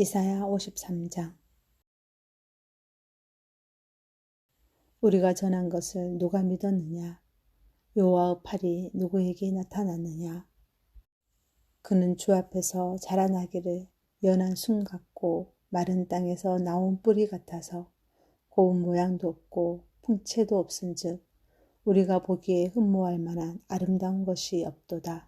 이사야 53장 우리가 전한 것을 누가 믿었느냐? 여호와의 팔이 누구에게 나타났느냐? 그는 주 앞에서 자라나기를 연한 순 같고 마른 땅에서 나온 뿌리 같아서 고운 모양도 없고 풍채도 없은즉 우리가 보기에 흠모할 만한 아름다운 것이 없도다.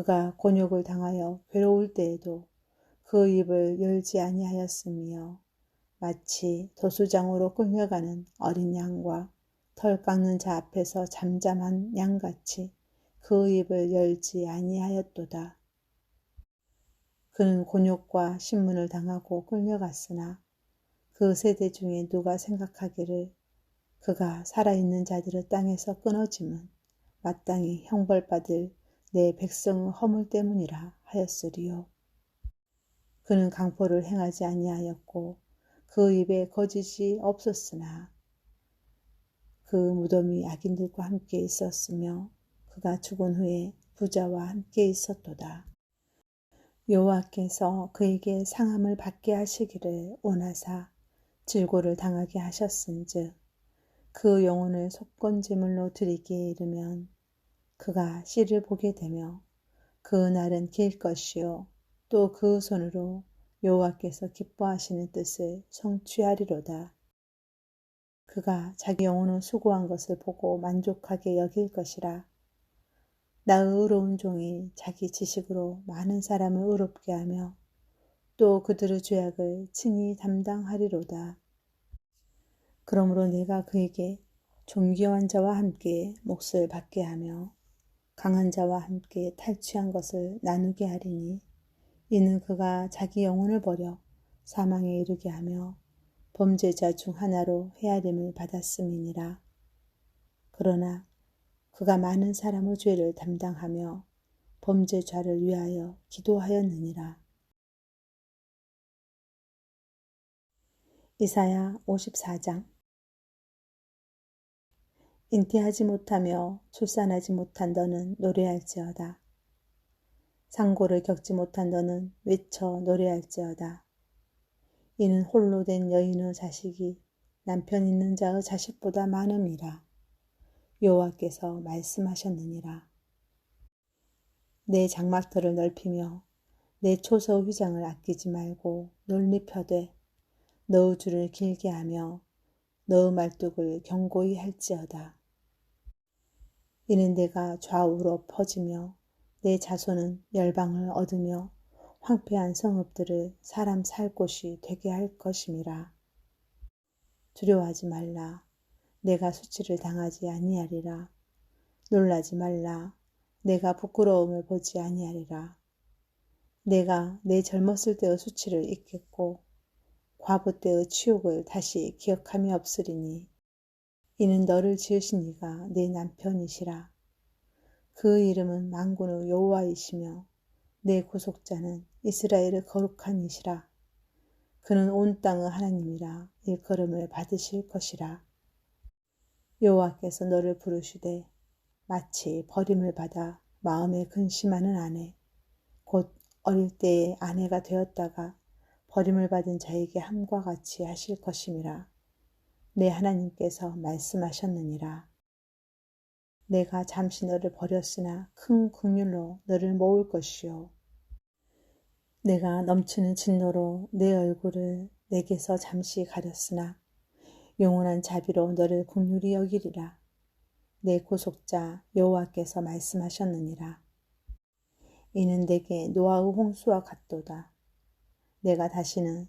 그가 곤욕을 당하여 괴로울 때에도 그 입을 열지 아니하였으며 마치 도수장으로 끌려가는 어린 양과 털 깎는 자 앞에서 잠잠한 양같이 그 입을 열지 아니하였도다. 그는 곤욕과 신문을 당하고 끌려갔으나 그 세대 중에 누가 생각하기를 그가 살아있는 자들의 땅에서 끊어짐은 마땅히 형벌받을 내 백성의 허물 때문이라 하였으리요. 그는 강포를 행하지 아니하였고 그 입에 거짓이 없었으나 그 무덤이 악인들과 함께 있었으며 그가 죽은 후에 부자와 함께 있었도다. 여호와께서 그에게 상함을 받게 하시기를 원하사 질고를 당하게 하셨은즉 그 영혼을 속건제물로 드리기에 이르면 그가 씨를 보게 되며 그 날은 길 것이요 또 그 손으로 여호와께서 기뻐하시는 뜻을 성취하리로다. 그가 자기 영혼을 수고한 것을 보고 만족하게 여길 것이라. 나의 의로운 종이 자기 지식으로 많은 사람을 의롭게 하며 또 그들의 죄악을 친히 담당하리로다. 그러므로 내가 그에게 존귀한 자와 함께 몫을 받게 하며 강한 자와 함께 탈취한 것을 나누게 하리니 이는 그가 자기 영혼을 버려 사망에 이르게 하며 범죄자 중 하나로 헤아림을 받았음이니라. 그러나 그가 많은 사람의 죄를 담당하며 범죄자를 위하여 기도하였느니라. 이사야 54장 잉태하지 못하며 출산하지 못한 너는 노래할지어다. 상고를 겪지 못한 너는 외쳐 노래할지어다. 이는 홀로 된 여인의 자식이 남편 있는 자의 자식보다 많음이라. 여호와께서 말씀하셨느니라. 내 장막터를 넓히며 내 초소 휘장을 아끼지 말고 논리 펴되 너의 줄을 길게 하며 너의 말뚝을 견고히 할지어다. 이는 내가 좌우로 퍼지며 내 자손은 열방을 얻으며 황폐한 성읍들을 사람 살 곳이 되게 할 것임이라. 두려워하지 말라. 내가 수치를 당하지 아니하리라. 놀라지 말라. 내가 부끄러움을 보지 아니하리라. 내가 내 젊었을 때의 수치를 잊겠고 과부 때의 치욕을 다시 기억함이 없으리니 이는 너를 지으신 이가 내 남편이시라. 그 이름은 망군의 여호와이시며 내 구속자는 이스라엘의 거룩한 이시라. 그는 온 땅의 하나님이라 일컬음을 받으실 것이라. 여호와께서 너를 부르시되 마치 버림을 받아 마음에 근심하는 아내 곧 어릴 때의 아내가 되었다가 버림을 받은 자에게 함과 같이 하실 것임이라. 내 하나님께서 말씀하셨느니라. 내가 잠시 너를 버렸으나 큰 긍휼로 너를 모을 것이요. 내가 넘치는 진노로 내 얼굴을 내게서 잠시 가렸으나 영원한 자비로 너를 국률이 여기리라. 내 고속자 여호와께서 말씀하셨느니라. 이는 내게 노아의 홍수와 같도다. 내가 다시는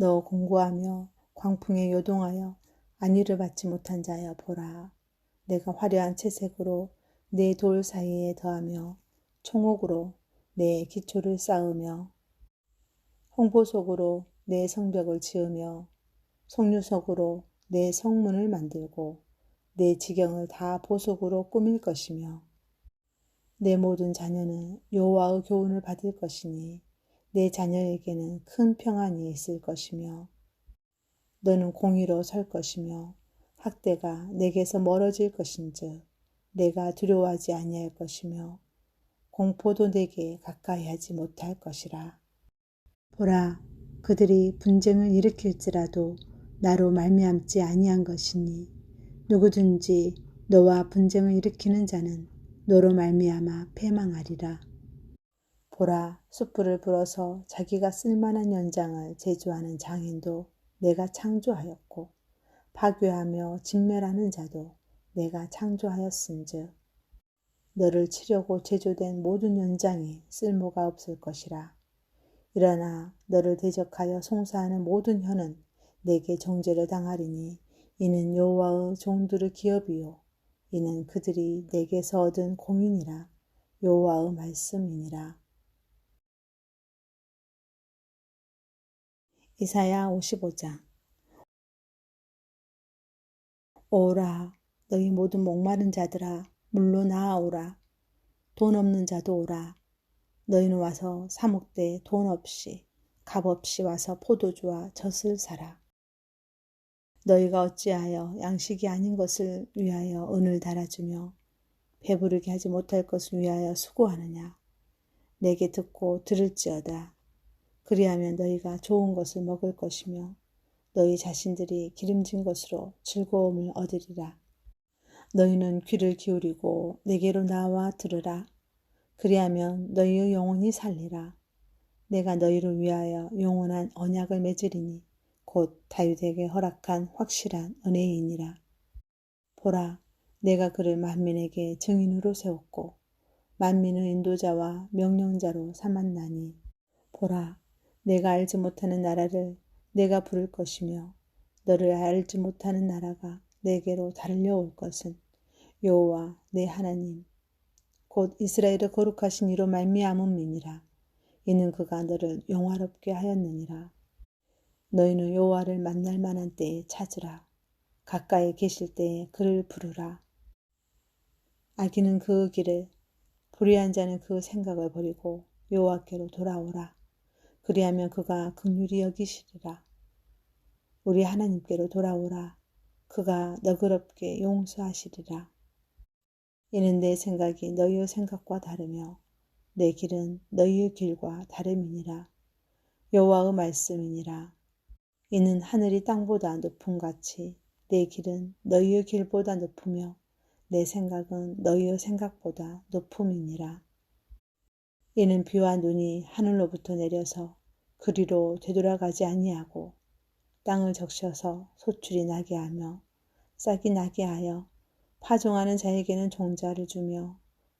너 공고하며 광풍에 요동하여 안위를 받지 못한 자여 보라. 내가 화려한 채색으로 내 돌 사이에 더하며 총옥으로 내 기초를 쌓으며 홍보석으로 내 성벽을 지으며 송유석으로 내 성문을 만들고 내 지경을 다 보석으로 꾸밀 것이며 내 모든 자녀는 여호와의 교훈을 받을 것이니 내 자녀에게는 큰 평안이 있을 것이며 너는 공의로 설 것이며 학대가 내게서 멀어질 것인즉 내가 두려워하지 아니할 것이며 공포도 내게 가까이 하지 못할 것이라. 보라, 그들이 분쟁을 일으킬지라도 나로 말미암지 아니한 것이니 누구든지 너와 분쟁을 일으키는 자는 너로 말미암아 패망하리라. 보라, 숯불을 불어서 자기가 쓸만한 연장을 제조하는 장인도 내가 창조하였고 파괴하며 진멸하는 자도 내가 창조하였은즉 너를 치려고 제조된 모든 연장에 쓸모가 없을 것이라. 일어나 너를 대적하여 송사하는 모든 혀는 내게 정죄를 당하리니 이는 여호와의 종들의 기업이요 이는 그들이 내게서 얻은 공인이라 여호와의 말씀이니라. 이사야 55장 오라 너희 모든 목마른 자들아 물로 나아오라 돈 없는 자도 오라 너희는 와서 사목대 돈 없이 값 없이 와서 포도주와 젖을 사라. 너희가 어찌하여 양식이 아닌 것을 위하여 은을 달아주며 배부르게 하지 못할 것을 위하여 수고하느냐. 내게 듣고 들을지어다. 그리하면 너희가 좋은 것을 먹을 것이며 너희 자신들이 기름진 것으로 즐거움을 얻으리라. 너희는 귀를 기울이고 내게로 나와 들으라. 그리하면 너희의 영혼이 살리라. 내가 너희를 위하여 영원한 언약을 맺으리니 곧 다윗에게 허락한 확실한 은혜이니라. 보라, 내가 그를 만민에게 증인으로 세웠고 만민의 인도자와 명령자로 삼았나니 보라, 내가 알지 못하는 나라를 내가 부를 것이며 너를 알지 못하는 나라가 내게로 달려올 것은 여호와 내 하나님 곧 이스라엘의 거룩하신 이로 말미암음이니라. 이는 그가 너를 영화롭게 하였느니라. 너희는 여호와를 만날 만한 때에 찾으라. 가까이 계실 때에 그를 부르라. 아기는 그 길을 불의한 자는 그 생각을 버리고 여호와께로 돌아오라. 그리하면 그가 극률이 여기시리라. 우리 하나님께로 돌아오라. 그가 너그럽게 용서하시리라. 이는 내 생각이 너희의 생각과 다르며 내 길은 너희의 길과 다름이니라. 여호와의 말씀이니라. 이는 하늘이 땅보다 높음 같이 내 길은 너희의 길보다 높으며 내 생각은 너희의 생각보다 높음이니라. 이는 비와 눈이 하늘로부터 내려서 그리로 되돌아가지 아니하고 땅을 적셔서 소출이 나게 하며 싹이 나게 하여 파종하는 자에게는 종자를 주며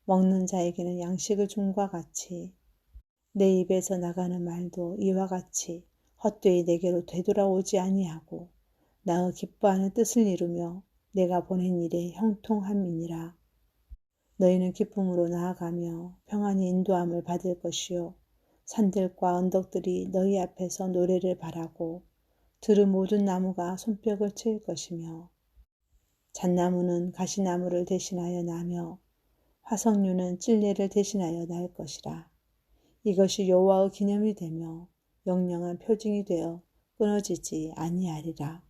먹는 자에게는 양식을 줌과 같이 내 입에서 나가는 말도 이와 같이 헛되이 내게로 되돌아오지 아니하고 나의 기뻐하는 뜻을 이루며 내가 보낸 일에 형통함이니라. 너희는 기쁨으로 나아가며 평안히 인도함을 받을 것이요 산들과 언덕들이 너희 앞에서 노래를 바라고 들의 모든 나무가 손뼉을 칠 것이며 잣나무는 가시나무를 대신하여 나며 화석류는 찔레를 대신하여 날 것이라. 이것이 여호와의 기념이 되며 영영한 표징이 되어 끊어지지 아니하리라.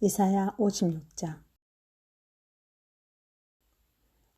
이사야 56장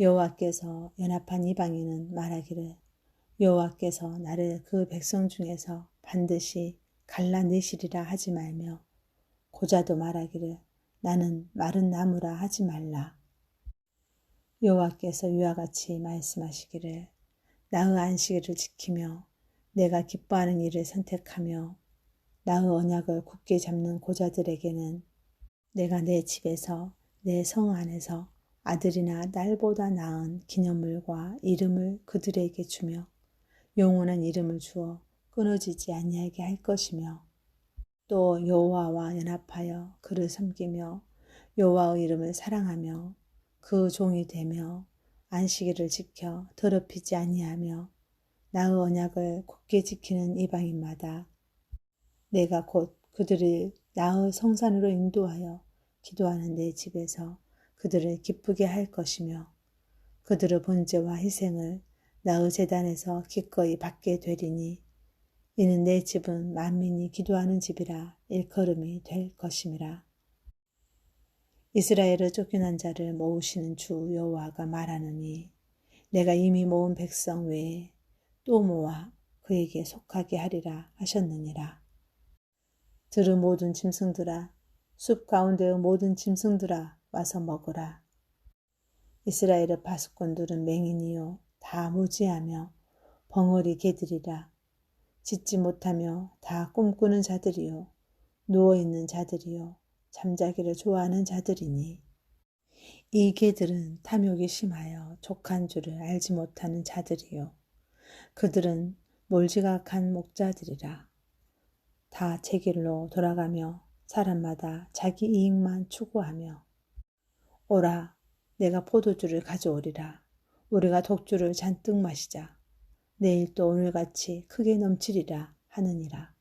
여호와께서 연합한 이방인은 말하기를 여호와께서 나를 그 백성 중에서 반드시 갈라내시리라 하지 말며 고자도 말하기를 나는 마른 나무라 하지 말라. 여호와께서 이와 같이 말씀하시기를 나의 안식일을 지키며 내가 기뻐하는 일을 선택하며 나의 언약을 굳게 잡는 고자들에게는 내가 내 집에서 내 성 안에서 아들이나 딸보다 나은 기념물과 이름을 그들에게 주며 영원한 이름을 주어 끊어지지 아니하게 할 것이며 또 여호와와 연합하여 그를 섬기며 여호와의 이름을 사랑하며 그 종이 되며 안식일을 지켜 더럽히지 아니하며 나의 언약을 굳게 지키는 이방인마다 내가 곧 그들을 나의 성산으로 인도하여 기도하는 내 집에서 그들을 기쁘게 할 것이며 그들의 번제와 희생을 나의 재단에서 기꺼이 받게 되리니 이는 내 집은 만민이 기도하는 집이라 일컬음이 될 것임이라. 이스라엘을 쫓겨난 자를 모으시는 주 여호와가 말하느니 내가 이미 모은 백성 외에 또 모아 그에게 속하게 하리라 하셨느니라. 들은 모든 짐승들아 숲 가운데의 모든 짐승들아 와서 먹으라. 이스라엘의 파수꾼들은 맹인이요 다 무지하며 벙어리 개들이라. 짓지 못하며 다 꿈꾸는 자들이요 누워있는 자들이요 잠자기를 좋아하는 자들이니 이 개들은 탐욕이 심하여 족한 줄을 알지 못하는 자들이요 그들은 몰지각한 목자들이라 다 제 길로 돌아가며 사람마다 자기 이익만 추구하며 오라 내가 포도주를 가져오리라. 우리가 독주를 잔뜩 마시자. 내일 또 오늘같이 크게 넘치리라 하느니라